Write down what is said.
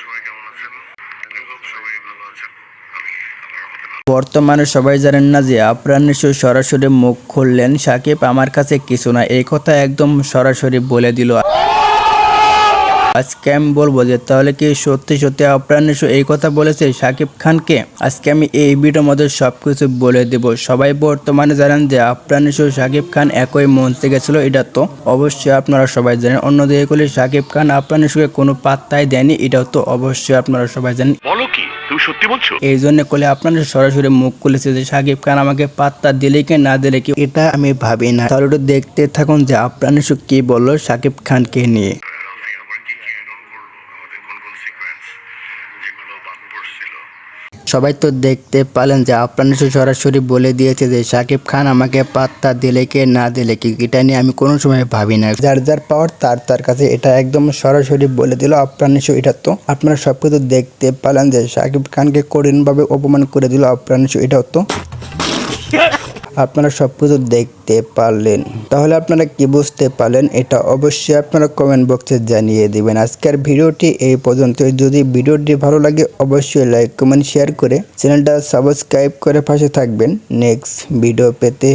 সবাই কেমন আছেন? সবাই ভালো আছেন। আমি আল্লাহর রহমতে ভালো। বর্তমানে সবাই জানেন না যে আপনার নিশ্চয় সরাসরি মুখ খুললেন সাকিব। আমার কাছে কিছু না এই কথা একদম সরাসরি বলে দিল। আজকে আমি বলব যে তাহলে কি সত্যি সত্যি আপনার নিশ্চয় এই কথা বলেছে সাকিব খানকে? আজকে আমি এই ভিডিওর মধ্যে সব কিছু বলে দেব। সবাই বর্তমানে জানেন যে আপনার নিশ্চয় সাকিব খান একই মঞ্চে গেছিল এটা তো অবশ্যই আপনারা সবাই জানেন। অন্যদিকে করলে সাকিব খান আপনার নিশ্চয় কোনো পাত্তাই দেয়নি এটাও তো অবশ্যই আপনারা সবাই জানেন। বলো কি তুমি সত্যি বলছো? এই জন্য করলে আপনাদের সরাসরি মুখ খুলেছে যে সাকিব খান আমাকে পাত্তা দিলে কি না দিলে কি? এটা আমি ভাবি না। তাহলে একটু দেখতে থাকুন যে আপনার কি বলল সাকিব খানকে নিয়ে। সবাই তো দেখতে পালেন যে আপনার সরাসরি বলে দিয়েছে যে সাকিব খান আমাকে পাত্তা দিলে কে না দিলে কি, এটা নিয়ে আমি কোনো সময় ভাবি না। যার যার পাওয়ার তার তার কাছে এটা একদম সরাসরি বলে দিল নিশ্চয় এটা তো আপনারা সব কিছু দেখতে পালেন যে সাকিব খানকে কঠিনভাবে অপমান করে দিল নিশ্চয় এটাও তো। আপনারা সব কিছু দেখতে পারলেন। তাহলে আপনারা কি বুঝতে পারলেন? এটা অবশ্যই আপনারা কমেন্ট বক্সে জানিয়ে দিবেন। আজকের ভিডিওটি এই পর্যন্ত যদি ভিডিওটি ভালো লাগে, অবশ্যই লাইক কমেন্ট শেয়ার করে চ্যানেলটা সাবস্ক্রাইব করে পাশে থাকবেন। নেক্সট ভিডিও পেতে।